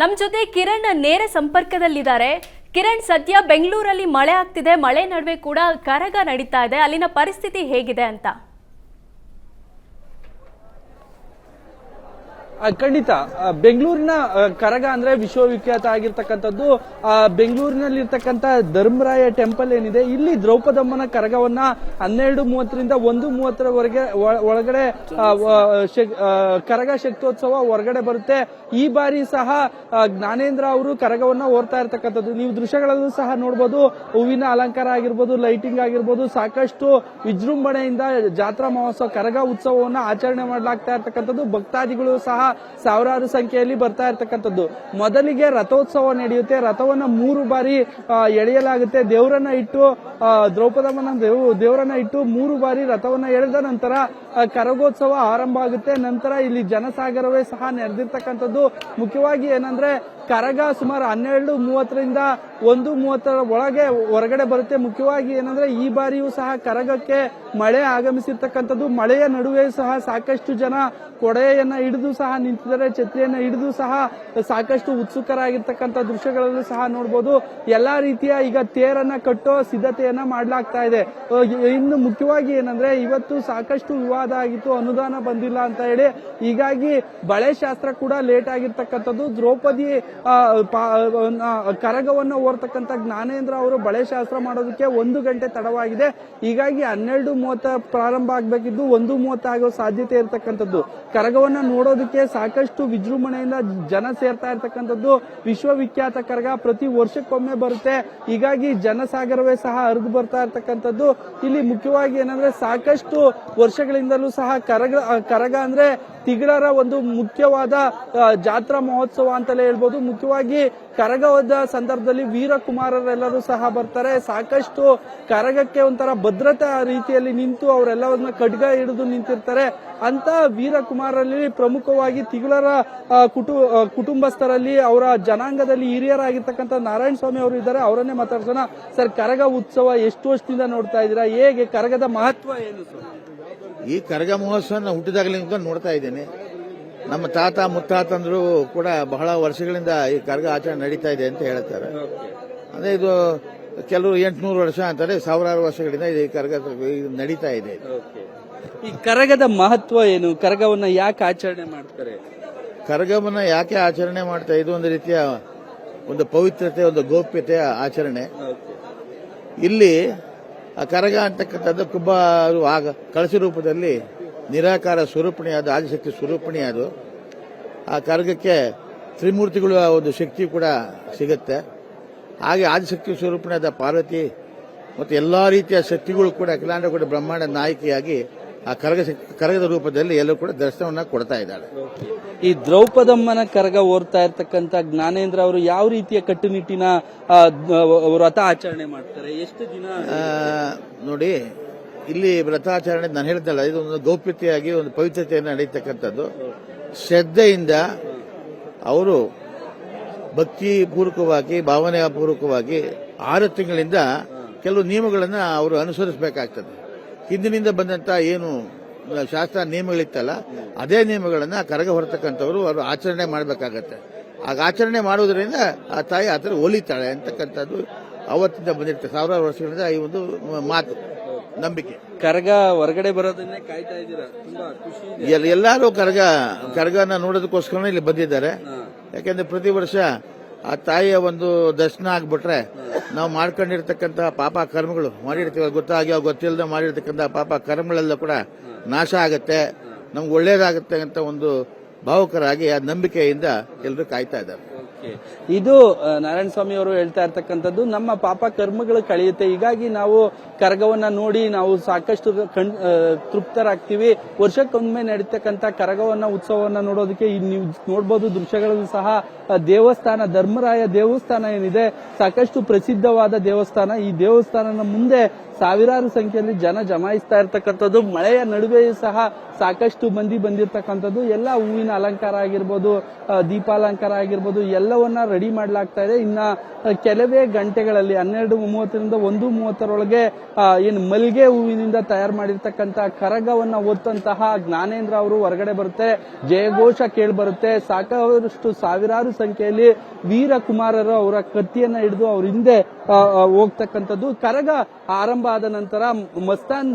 ನಮ್ಮ ಜೊತೆ ಕಿರಣ್ ನೇರ ಸಂಪರ್ಕದಲ್ಲಿದ್ದಾರೆ. ಕಿರಣ್ ಸದ್ಯ ಬೆಂಗಳೂರಲ್ಲಿ ಮಳೆ ಆಗ್ತಿದೆ, ಮಳೆ ನಡುವೆ ಕೂಡ ಕರಗ ನಡೀತಾ ಇದೆ. ಅಲ್ಲಿನ ಪರಿಸ್ಥಿತಿ ಹೇಗಿದೆ ಅಂತ. ಖಂಡಿತ. ಬೆಂಗಳೂರಿನ ಕರಗ ಅಂದ್ರೆ ವಿಶ್ವವಿಖ್ಯಾತ ಆಗಿರ್ತಕ್ಕಂಥದ್ದು ಬೆಂಗಳೂರಿನಲ್ಲಿರ್ತಕ್ಕಂಥ ಧರ್ಮರಾಯ ಟೆಂಪಲ್ ಏನಿದೆ, ಇಲ್ಲಿ ದ್ರೌಪದಮ್ಮನ ಕರಗವನ್ನ ಹನ್ನೆರಡು ಮೂವತ್ತರಿಂದ ಒಂದು ಮೂವತ್ತರವರೆಗೆ ಒಳಗಡೆ ಕರಗ ಶಕ್ತೋತ್ಸವ ಹೊರಗಡೆ ಬರುತ್ತೆ. ಈ ಬಾರಿ ಸಹ ಜ್ಞಾನೇಂದ್ರ ಅವರು ಕರಗವನ್ನ ಓರ್ತಾ ಇರ್ತಕ್ಕಂಥದ್ದು. ನೀವು ದೃಶ್ಯಗಳಲ್ಲೂ ಸಹ ನೋಡಬಹುದು ಹೂವಿನ ಅಲಂಕಾರ ಆಗಿರ್ಬೋದು, ಲೈಟಿಂಗ್ ಆಗಿರ್ಬೋದು, ಸಾಕಷ್ಟು ವಿಜೃಂಭಣೆಯಿಂದ ಜಾತ್ರಾ ಮಹೋತ್ಸವ, ಕರಗ ಉತ್ಸವವನ್ನು ಆಚರಣೆ ಮಾಡಲಾಗ್ತಾ ಇರ್ತಕ್ಕಂಥದ್ದು. ಭಕ್ತಾದಿಗಳು ಸಹ ಸಾವಿರಾರು ಸಂಖ್ಯೆಯಲ್ಲಿ ಬರ್ತಾ ಇರ್ತಕ್ಕಂಥದ್ದು. ಮೊದಲಿಗೆ ರಥೋತ್ಸವ ನಡೆಯುತ್ತೆ. ರಥವನ್ನು ಮೂರು ಬಾರಿ ಎಳೆಯಲಾಗುತ್ತೆ. ದೇವರನ್ನ ಇಟ್ಟು ದ್ರೌಪದಮ್ಮನ ದೇವ್, ದೇವರನ್ನ ಇಟ್ಟು ಮೂರು ಬಾರಿ ರಥವನ್ನ ಎಳೆದ ನಂತರ ಕರಗೋತ್ಸವ ಆರಂಭ ಆಗುತ್ತೆ. ನಂತರ ಇಲ್ಲಿ ಜನಸಾಗರವೇ ಸಹ ನೆರೆದಿರ್ತಕ್ಕಂಥದ್ದು. ಮುಖ್ಯವಾಗಿ ಏನಂದ್ರೆ, ಕರಗ ಸುಮಾರು ಹನ್ನೆರಡು ಮೂವತ್ತರಿಂದ ಒಂದು ಮೂವತ್ತರ ಒಳಗೆ ಹೊರಗಡೆ ಬರುತ್ತೆ. ಮುಖ್ಯವಾಗಿ ಏನಂದ್ರೆ ಈ ಬಾರಿಯೂ ಸಹ ಕರಗಕ್ಕೆ ಮಳೆ ಆಗಮಿಸಿರ್ತಕ್ಕಂಥದ್ದು. ಮಳೆಯ ನಡುವೆ ಸಹ ಸಾಕಷ್ಟು ಜನ ಕೊಡೆಯನ್ನ ಹಿಡಿದು ಸಹ ನಿಂತಿದ್ದಾರೆ. ಛತ್ರಿಯನ್ನ ಹಿಡಿದು ಸಹ ಸಾಕಷ್ಟು ಉತ್ಸುಕರಾಗಿರ್ತಕ್ಕಂಥ ದೃಶ್ಯಗಳನ್ನು ಸಹ ನೋಡಬಹುದು ಎಲ್ಲಾ ರೀತಿಯ ಈಗ ತೇರನ್ನ ಕಟ್ಟೋ ಸಿದ್ಧತೆಯನ್ನ ಮಾಡಲಾಗ್ತಾ ಇದೆ. ಇನ್ನು ಮುಖ್ಯವಾಗಿ ಏನಂದ್ರೆ ಇವತ್ತು ಸಾಕಷ್ಟು ವಿವಾದ ಆಗಿತ್ತು. ಅನುದಾನ ಬಂದಿಲ್ಲ ಅಂತ ಹೇಳಿ. ಹೀಗಾಗಿ ಬಳೆ ಶಾಸ್ತ್ರ ಕೂಡ ಲೇಟ್ ಆಗಿರ್ತಕ್ಕಂಥದ್ದು. ದ್ರೌಪದಿ ಕರಗವನ್ನ ಓರ್ತಕ್ಕಂಥ ಜ್ಞಾನೇಂದ್ರ ಅವರು ಬಳೆ ಶಾಸ್ತ್ರ ಮಾಡೋದಕ್ಕೆ ಒಂದು ಗಂಟೆ ತಡವಾಗಿದೆ. ಹೀಗಾಗಿ ಹನ್ನೆರಡು ಮೂವತ್ತ ಪ್ರಾರಂಭ ಆಗಬೇಕಿದ್ದು ಒಂದು ಮೂವತ್ತ ಆಗೋ ಸಾಧ್ಯತೆ ಇರತಕ್ಕಂಥದ್ದು. ಕರಗವನ್ನ ನೋಡೋದಕ್ಕೆ ಸಾಕಷ್ಟು ವಿಜೃಂಭಣೆಯಿಂದ ಜನ ಸೇರ್ತಾ ಇರ್ತಕ್ಕಂಥದ್ದು ವಿಶ್ವವಿಖ್ಯಾತ ಕರಗ ಪ್ರತಿ ವರ್ಷಕ್ಕೊಮ್ಮೆ ಬರುತ್ತೆ. ಹೀಗಾಗಿ ಜನಸಾಗರವೇ ಸಹ ಹರಿದು ಬರ್ತಾ ಇರ್ತಕ್ಕಂಥದ್ದು. ಇಲ್ಲಿ ಮುಖ್ಯವಾಗಿ ಏನಂದ್ರೆ ಸಾಕಷ್ಟು ವರ್ಷಗಳಿಂದಲೂ ಸಹ ಕರಗ ಕರಗ ಅಂದ್ರೆ ತಿಗಳರ ಒಂದು ಮುಖ್ಯವಾದ ಜಾತ್ರಾ ಮಹೋತ್ಸವ ಅಂತಲೇ ಹೇಳ್ಬೋದು. ಮುಖ್ಯವಾಗಿ ಕರಗದ ಸಂದರ್ಭದಲ್ಲಿ ವೀರಕುಮಾರರೆಲ್ಲರೂ ಸಹ ಬರ್ತಾರೆ. ಸಾಕಷ್ಟು ಕರಗಕ್ಕೆ ಒಂಥರ ಭದ್ರತಾ ರೀತಿಯಲ್ಲಿ ನಿಂತು ಅವರೆಲ್ಲವನ್ನ ಖಡ್ಗ ಹಿಡಿದು ನಿಂತಿರ್ತಾರೆ. ಅಂತ ವೀರಕುಮಾರಲ್ಲಿ ಪ್ರಮುಖವಾಗಿ ತಿಗಳರ ಕುಟು ಕುಟುಂಬಸ್ಥರಲ್ಲಿ ಅವರ ಜನಾಂಗದಲ್ಲಿ ಹಿರಿಯರಾಗಿರ್ತಕ್ಕಂಥ ನಾರಾಯಣ ಸ್ವಾಮಿ ಅವರು ಇದ್ದಾರೆ. ಅವರನ್ನೇ ಮಾತಾಡ್ಸೋಣ. ಸರ್, ಕರಗ ಉತ್ಸವ ಎಷ್ಟು ವರ್ಷದಿಂದ ನೋಡ್ತಾ ಇದ್ದೀರಾ? ಹೇಗೆ ಕರಗದ ಮಹತ್ವ ಏನು ಸರ್? ಈ ಕರಗ ಮಹೋತ್ಸವ ಹುಟ್ಟಿದಾಗಲಿಂದ ನೋಡ್ತಾ ಇದ್ದೇನೆ. ನಮ್ಮ ತಾತ ಮುತ್ತಾತಂದ್ರು ಕೂಡ ಬಹಳ ವರ್ಷಗಳಿಂದ ಈ ಕರಗ ಆಚರಣೆ ನಡೀತಾ ಇದೆ ಅಂತ ಹೇಳ್ತಾರೆ. ಅಂದ್ರೆ ಇದು ಕೆಲವರು ಎಂಟುನೂರು ವರ್ಷ ಅಂತಾರೆ ಸಾವಿರಾರು ವರ್ಷಗಳಿಂದ ಈ ಕರಗ ನಡೀತಾ ಇದೆ. ಈ ಕರಗದ ಮಹತ್ವ ಏನು? ಕರಗವನ್ನ ಯಾಕೆ ಆಚರಣೆ ಮಾಡ್ತಾರೆ? ಕರಗವನ್ನ ಯಾಕೆ ಆಚರಣೆ ಮಾಡ್ತಾ ಇದು ಒಂದು ರೀತಿಯ ಒಂದು ಪವಿತ್ರತೆ ಒಂದು ಗೌಪ್ಯತೆಯ ಆಚರಣೆ. ಇಲ್ಲಿ ಆ ಕರಗ ಅಂತಕ್ಕಂಥದ್ದು ಕುಬ್ಬ ಆಗ ಕಳಸಿ ರೂಪದಲ್ಲಿ ನಿರಾಕಾರ ಸ್ವರೂಪಿಣಿಯಾದ ಆದಿಶಕ್ತಿ ಸ್ವರೂಪಿಣಿಯಾದ ಆ ಕರಗಕ್ಕೆ ಆ ಒಂದು ಶಕ್ತಿ ಕೂಡ ಸಿಗುತ್ತೆ. ಹಾಗೆ ಆದಿಶಕ್ತಿ ಸ್ವರೂಪಿಣಿಯಾದ ಪಾರ್ವತಿ ಮತ್ತು ಎಲ್ಲ ರೀತಿಯ ಶಕ್ತಿಗಳು ಕೂಡ ಅಖಿಲಾಂಡ ಕೂಡ ಬ್ರಹ್ಮಾಂಡ ನಾಯಕಿಯಾಗಿ ಆ ಕರಗ ಕರಗದ ರೂಪದಲ್ಲಿ ಎಲ್ಲರೂ ಕೂಡ ದರ್ಶನವನ್ನು ಕೊಡ್ತಾ ಇದ್ದಾಳೆ ಈ ದ್ರೌಪದಮ್ಮನ ಕರಗ ಓರ್ತಾ ಇರತಕ್ಕಂಥ ಜ್ಞಾನೇಂದ್ರ ಅವರು ಯಾವ ರೀತಿಯ ಕಟ್ಟುನಿಟ್ಟಿನ ವ್ರತ ಆಚರಣೆ ಮಾಡ್ತಾರೆ? ಎಷ್ಟು ದಿನ? ನೋಡಿ ಇಲ್ಲಿ ವ್ರತಾಚರಣೆ ನಾನು ಹೇಳ್ದಲ್ಲ ಇದು ಒಂದು ಗೌಪ್ಯತೆಯಾಗಿ ಒಂದು ಪವಿತ್ರತೆಯನ್ನು ನಡೀತಕ್ಕಂಥದ್ದು ಶ್ರದ್ಧೆಯಿಂದ ಅವರು ಭಕ್ತಿ ಪೂರ್ವಕವಾಗಿ ಭಾವನೆ ಪೂರ್ವಕವಾಗಿ ಆರು ತಿಂಗಳಿಂದ ಕೆಲವು ನಿಯಮಗಳನ್ನು ಅವರು ಅನುಸರಿಸಬೇಕಾಗ್ತದೆ. ಹಿಂದಿನಿಂದ ಬಂದಂತ ಏನು ಶಾಸ್ತ್ರ ನಿಯಮಗಳಿತ್ತಲ್ಲ, ಅದೇ ನಿಯಮಗಳನ್ನು ಕರಗ ಹೊರತಕ್ಕಂಥವ್ರು ಅವರು ಆಚರಣೆ ಮಾಡಬೇಕಾಗತ್ತೆ. ಆಗ ಆಚರಣೆ ಮಾಡುವುದರಿಂದ ಆ ತಾಯಿ ಆ ಥರ ಒಲಿತಾಳೆ ಅಂತಕ್ಕಂಥದ್ದು ಅವತ್ತಿಂದ ಬಂದಿರುತ್ತೆ, ಸಾವಿರಾರು ವರ್ಷಗಳಿಂದ ಈ ಒಂದು ಮಾತು. ನಂಬಿಕೆ. ಕರಗ ಹೊರಗಡೆ ಬರೋದನ್ನೇ ಕಾಯ್ತಾ ಇದ್ದೀರಾ? ತುಂಬಾ ಖುಷಿ ಇದೆ. ಎಲ್- ಎಲ್ಲರೂ ಕರಗ ಕರಗನ ನೋಡೋದಕ್ಕೋಸ್ಕರ ಇಲ್ಲಿ ಬಂದಿದ್ದಾರೆ. ಯಾಕೆಂದ್ರೆ ಪ್ರತಿ ವರ್ಷ ಆ ತಾಯಿಯ ಒಂದು ದರ್ಶನ ಆಗ್ಬಿಟ್ರೆ ನಾವು ಮಾಡ್ಕೊಂಡಿರ್ತಕ್ಕಂಥ ಪಾಪ ಕರ್ಮಗಳು ಮಾಡಿರ್ತೀವಿ ಗೊತ್ತಾಗಿ ಗೊತ್ತಿಲ್ಲದೆ ಮಾಡಿರ್ತಕ್ಕಂಥ ಪಾಪ ಕರ್ಮಗಳೆಲ್ಲ ಕೂಡ ನಾಶ ಆಗುತ್ತೆ ನಮ್ಗೆ ಒಳ್ಳೇದಾಗುತ್ತೆ ಅಂತ ಒಂದು ಭಾವುಕರಾಗಿ ಆ ನಂಬಿಕೆಯಿಂದ ಎಲ್ಲರೂ ಕಾಯ್ತಾ ಇದ್ದಾರೆ. ಇದು ನಾರಾಯಣ ಸ್ವಾಮಿ ಅವರು ಹೇಳ್ತಾ ಇರ್ತಕ್ಕಂಥದ್ದು, ನಮ್ಮ ಪಾಪ ಕರ್ಮಗಳು ಕಳೆಯುತ್ತೆ. ಹೀಗಾಗಿ ನಾವು ಕರಗವನ್ನ ನೋಡಿ ನಾವು ಸಾಕಷ್ಟು ಕಣ್ ತೃಪ್ತರಾಗ್ತೀವಿ. ವರ್ಷಕ್ಕೊಮ್ಮೆ ನಡೀತಕ್ಕಂಥ ಕರಗವನ್ನ, ಉತ್ಸವವನ್ನ ನೋಡೋದಕ್ಕೆ ನೀವು ನೋಡ್ಬೋದು ದೃಶ್ಯಗಳನ್ನು ಸಹ ದೇವಸ್ಥಾನ, ಧರ್ಮರಾಯ ದೇವಸ್ಥಾನ ಏನಿದೆ, ಸಾಕಷ್ಟು ಪ್ರಸಿದ್ಧವಾದ ದೇವಸ್ಥಾನ. ಈ ದೇವಸ್ಥಾನದ ಮುಂದೆ ಸಾವಿರಾರು ಸಂಖ್ಯೆಯಲ್ಲಿ ಜನ ಜಮಾಯಿಸ್ತಾ ಇರ್ತಕ್ಕಂಥದ್ದು. ಮಳೆಯ ನಡುವೆಯೂ ಸಹ ಸಾಕಷ್ಟು ಮಂದಿ ಬಂದಿರತಕ್ಕಂಥದ್ದು. ಎಲ್ಲ ಹೂವಿನ ಅಲಂಕಾರ ಆಗಿರ್ಬೋದು ದೀಪಾಲಂಕಾರ ಆಗಿರ್ಬೋದು ಎಲ್ಲವನ್ನ ರೆಡಿ ಮಾಡಲಾಗ್ತಾ ಇದೆ. ಇನ್ನ ಕೆಲವೇ ಗಂಟೆಗಳಲ್ಲಿ, ಹನ್ನೆರಡು ಮೂವತ್ತರಿಂದ ಒಂದು ಮೂವತ್ತರೊಳಗೆ ಏನು ಮಲ್ಗೆ ಹೂವಿನಿಂದ ತಯಾರು ಮಾಡಿರ್ತಕ್ಕಂತಹ ಕರಗವನ್ನ ಹೊತ್ತಂತಹ ಜ್ಞಾನೇಂದ್ರ ಅವರು ಹೊರಗಡೆ ಬರುತ್ತೆ. ಜಯಘೋಷ ಕೇಳಿ ಬರುತ್ತೆ. ಸಾಕಷ್ಟು ಸಾವಿರಾರು ಸಂಖ್ಯೆಯಲ್ಲಿ ವೀರಕುಮಾರರು ಅವರ ಕತ್ತಿಯನ್ನ ಹಿಡಿದು ಅವ್ರ ಹಿಂದೆ ಹೋಗ್ತಕ್ಕಂಥದ್ದು. ಕರಗ ಆರಂಭ ಆದ ನಂತರ ಮಸ್ತಾನ್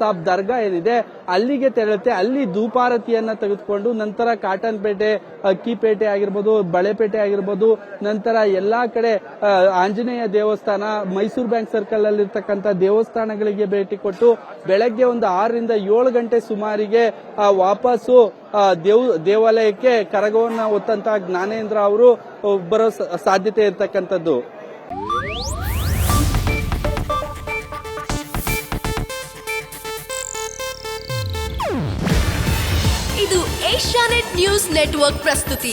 ಸಾಬ್ ದರ್ಗಾ ಏನಿದೆ, ಅಲ್ಲಿಗೆ ತೆರಳುತ್ತೆ. ಅಲ್ಲಿ ಧೂಪಾರತಿಯನ್ನ ತೆಗೆದುಕೊಂಡು ನಂತರ ಕಾಟನ್ ಪೇಟೆ ಅಕ್ಕಿಪೇಟೆ ಆಗಿರ್ಬೋದು, ಬಳೆಪೇಟೆ ಆಗಿರ್ಬೋದು ನಂತರ ಎಲ್ಲಾ ಕಡೆ ಆಂಜನೇಯ ದೇವಸ್ಥಾನ, ಮೈಸೂರು ಬ್ಯಾಂಕ್ ಸರ್ಕಲ್ ಅಲ್ಲಿ ಇರ್ತಕ್ಕಂಥ ದೇವಸ್ಥಾನಗಳಿಗೆ ಭೇಟಿ ಕೊಟ್ಟು ಬೆಳಗ್ಗೆ ಒಂದು ಆರರಿಂದ ಏಳು ಗಂಟೆ ಸುಮಾರಿಗೆ ವಾಪಸ್ಸು ದೇವ್, ದೇವಾಲಯಕ್ಕೆ ಕರಗವನ್ನ ಹೊತ್ತಂತಹ ಜ್ಞಾನೇಂದ್ರ ಅವರು ಬರೋ ಸಾಧ್ಯತೆ ಇರತಕ್ಕಂಥದ್ದು. ಇದು ಏಷ್ಯಾನೆಟ್ ನ್ಯೂಸ್ ನೆಟ್ವರ್ಕ್ ಪ್ರಸ್ತುತಿ.